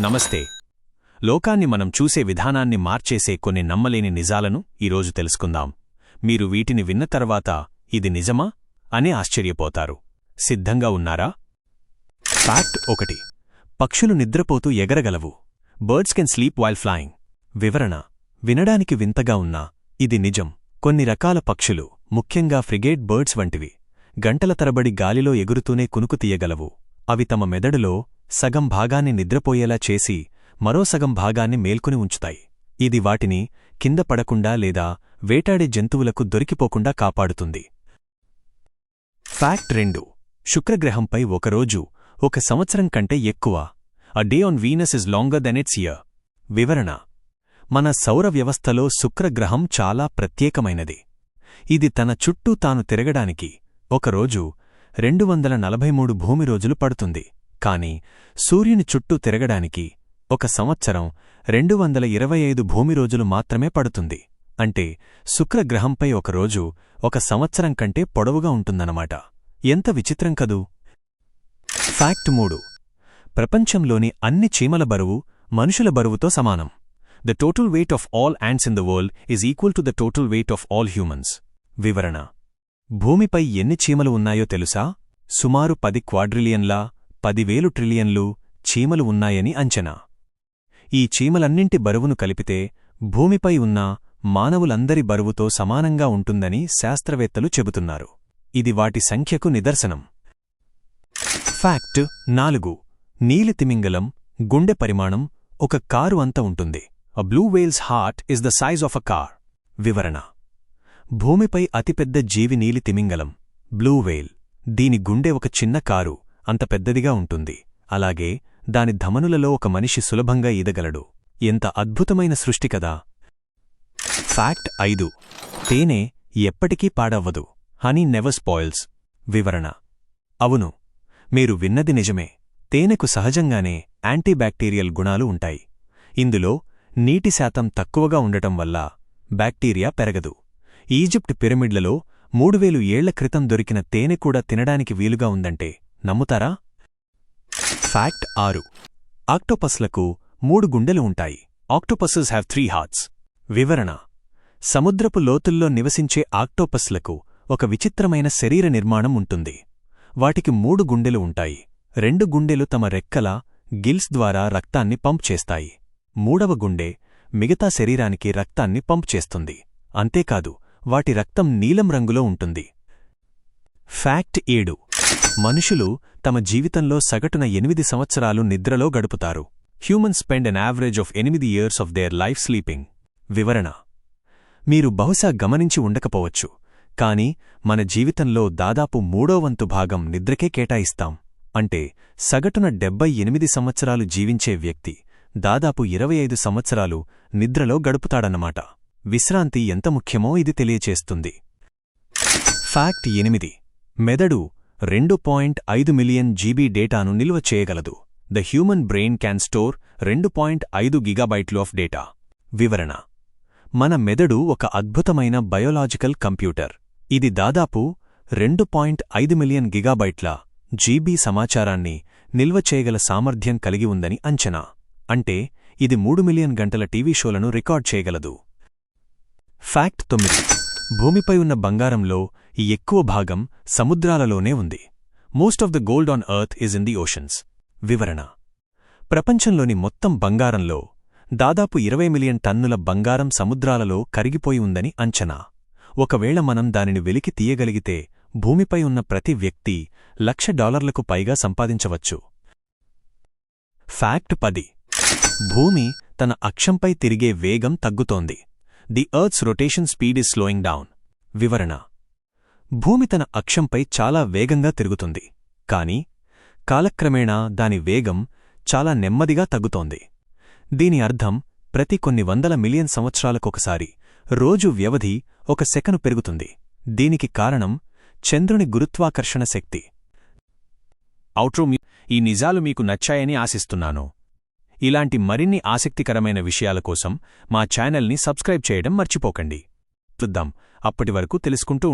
నమస్తే. లోకాన్ని మనం చూసే విధానాన్ని మార్చేసే కొన్ని నమ్మలేని నిజాలను ఈరోజు తెలుసుకుందాం. మీరు వీటిని విన్న తర్వాత ఇది నిజమా అని ఆశ్చర్యపోతారు. సిద్ధంగా ఉన్నారా? ఫ్యాక్ట్ ఒకటి. పక్షులు నిద్రపోతూ ఎగరగలవు. Birds can sleep while flying. వివరణ. వినడానికి వింతగా ఉన్నా ఇది నిజం. కొన్ని రకాల పక్షులు ముఖ్యంగా ఫ్రిగేట్ బర్డ్స్ వంటివి గంటల తరబడి గాలిలో ఎగురుతూనే కునుకు తీయగలవు. అవి తమ మెదడులో సగం భాగాన్ని నిద్రపోయేలా చేసి మరో సగం భాగాన్ని మేల్కొని ఉంచుతాయి. ఇది వాటిని కింద పడకుండా లేదా వేటాడే జంతువులకు దొరికిపోకుండా కాపాడుతుంది. ఫ్యాక్ట్ రెండు. శుక్రగ్రహంపై ఒకరోజు ఒక సంవత్సరం కంటే ఎక్కువ a day on Venus is longer than its year వివరణ. మన సౌర వ్యవస్థలో శుక్రగ్రహం చాలా ప్రత్యేకమైనది. ఇది తన చుట్టూ తాను తిరగడానికి ఒకరోజు రెండు వందల నలభై మూడు భూమి రోజులు పడుతుంది. కాని సూర్యుని చుట్టూ తిరగడానికి ఒక సంవత్సరం రెండు వందల ఇరవై ఐదు భూమి రోజులు మాత్రమే పడుతుంది. అంటే శుక్రగ్రహంపై ఒకరోజు ఒక సంవత్సరం కంటే పొడవుగా ఉంటుందన్నమాట. ఎంత విచిత్రం కదూ! ఫ్యాక్ట్ మూడు. ప్రపంచంలోని అన్ని చీమల బరువు మనుషుల బరువుతో సమానం. The total weight of all ants in the world is equal to the total weight of all humans. వివరణ. భూమిపై ఎన్ని చీమలు ఉన్నాయో తెలుసా? సుమారు పది క్వాడ్రిలియన్లా పదివేలు ట్రిలియన్లు చీమలు ఉన్నాయని అంచనా. ఈ చీమలన్నింటి బరువును కలిపితే భూమిపై ఉన్న మానవులందరి బరువుతో సమానంగా ఉంటుందని శాస్త్రవేత్తలు చెబుతున్నారు. ఇది వాటి సంఖ్యకు నిదర్శనం. ఫ్యాక్ట్ నాలుగు. నీలి తిమింగలం గుండె పరిమాణం ఒక కారు అంత ఉంటుంది. A blue whale's heart is the size of a car వివరణ. భూమిపై అతిపెద్ద జీవి నీలి తిమింగలం బ్లూ వేల్. దీని గుండె ఒక చిన్న కారు అంత పెద్దదిగా ఉంటుంది. అలాగే దాని ధమనులలో ఒక మనిషి సులభంగా ఈదగలడు. ఎంత అద్భుతమైన సృష్టి కదా! ఫ్యాక్ట్ ఐదు. తేనె ఎప్పటికీ పాడవ్వదు. Honey never spoils. వివరణ. అవును. మీరు విన్నది నిజమే. తేనెకు సహజంగానే యాంటీబ్యాక్టీరియల్ గుణాలు ఉంటాయి. ఇందులో నీటి శాతం తక్కువగా ఉండటం వల్ల బ్యాక్టీరియా పెరగదు. ఈజిప్ట్ పిరమిడ్లలో మూడువేలు ఏళ్ళ క్రితం దొరికిన తేనె కూడా తినడానికి వీలుగా ఉందంటే నమ్ముతారా? ఫ్యాక్ట్ ఆరు. ఆక్టోపస్లకు మూడు గుండెలు ఉంటాయి. Octopuses have three hearts. వివరణ. సముద్రపు లోతుల్లో నివసించే ఆక్టోపస్లకు ఒక విచిత్రమైన శరీర నిర్మాణం ఉంటుంది. వాటికి మూడు గుండెలు ఉంటాయి. రెండు గుండెలు తమ రెక్కల గిల్స్ ద్వారా రక్తాన్ని పంప్ చేస్తాయి. మూడవ గుండె మిగతా శరీరానికి రక్తాన్ని పంప్ చేస్తుంది. అంతేకాదు వాటి రక్తం నీలం రంగులో ఉంటుంది. ఫ్యాక్ట్ ఏడు. మనుషులు తమ జీవితంలో సగటున ఎనిమిది సంవత్సరాలు నిద్రలో గడుపుతారు. Human spend an average of ఎనిమిది years of their life sleeping వివరణ. మీరు బహుశా గమనించి ఉండకపోవచ్చు. కాని మన జీవితంలో దాదాపు మూడో వంతు భాగం నిద్రకే కేటాయిస్తాం. అంటే సగటున డెబ్బై ఎనిమిది సంవత్సరాలు జీవించే వ్యక్తి దాదాపు ఇరవై ఐదు సంవత్సరాలు నిద్రలో గడుపుతాడన్నమాట. విశ్రాంతి ఎంత ముఖ్యమో ఇది తెలియచేస్తుంది. ఫ్యాక్ట్ ఎనిమిది. మెదడు రెండు పాయింట్ ఐదు మిలియన్ జీబీ డేటాను నిల్వ చేయగలదు. The human brain can store రెండు పాయింట్ ఐదు గిగాబైట్లు ఆఫ్ డేటా. వివరణ. మన మెదడు ఒక అద్భుతమైన బయోలాజికల్ కంప్యూటర్. ఇది దాదాపు రెండు పాయింట్ ఐదు మిలియన్ గిగాబైట్ల జీబీ సమాచారాన్ని నిల్వ చేయగల సామర్థ్యం కలిగి ఉందని అంచనా. అంటే ఇది మూడు మిలియన్ గంటల టీవీ షోలను రికార్డ్ చేయగలదు. ఫ్యాక్ట్ తొమ్మిది. భూమిపై ఉన్న బంగారంలో ఈ ఎక్కువ భాగం సముద్రాలలోనే ఉంది. Most of the gold on earth is in the oceans. వివరణ. ప్రపంచంలోని మొత్తం బంగారంలో దాదాపు ఇరవై మిలియన్ టన్నుల బంగారం సముద్రాలలో కరిగిపోయి ఉందని అంచనా. ఒకవేళ మనం దానిని వెలికి తీయగలిగితే భూమిపై ఉన్న ప్రతి వ్యక్తి లక్ష డాలర్లకు పైగా సంపాదించవచ్చు. ఫ్యాక్ట్ పది. భూమి తన అక్షంపై తిరిగే వేగం తగ్గుతోంది. The earth's rotation speed is slowing down వివరణ. భూమి తన అక్షంపై చాలా వేగంగా తిరుగుతుంది. కాని కాలక్రమేణా దాని వేగం చాలా నెమ్మదిగా తగ్గుతోంది. దీని అర్థం ప్రతి కొన్ని వందల మిలియన్ సంవత్సరాలకొకసారి రోజు వ్యవధి ఒక సెకను పెరుగుతుంది. దీనికి కారణం చంద్రుని గురుత్వాకర్షణ శక్తి. అవుట్రో ఈ నిజాలు మీకు నచ్చాయని ఆశిస్తున్నాను. ఇలాంటి మరిన్ని ఆసక్తికరమైన విషయాల కోసం మా ఛానల్ని సబ్స్క్రైబ్ చేయడం మర్చిపోకండి. చూద్దాం. అప్పటివరకు తెలుసుకుంటూ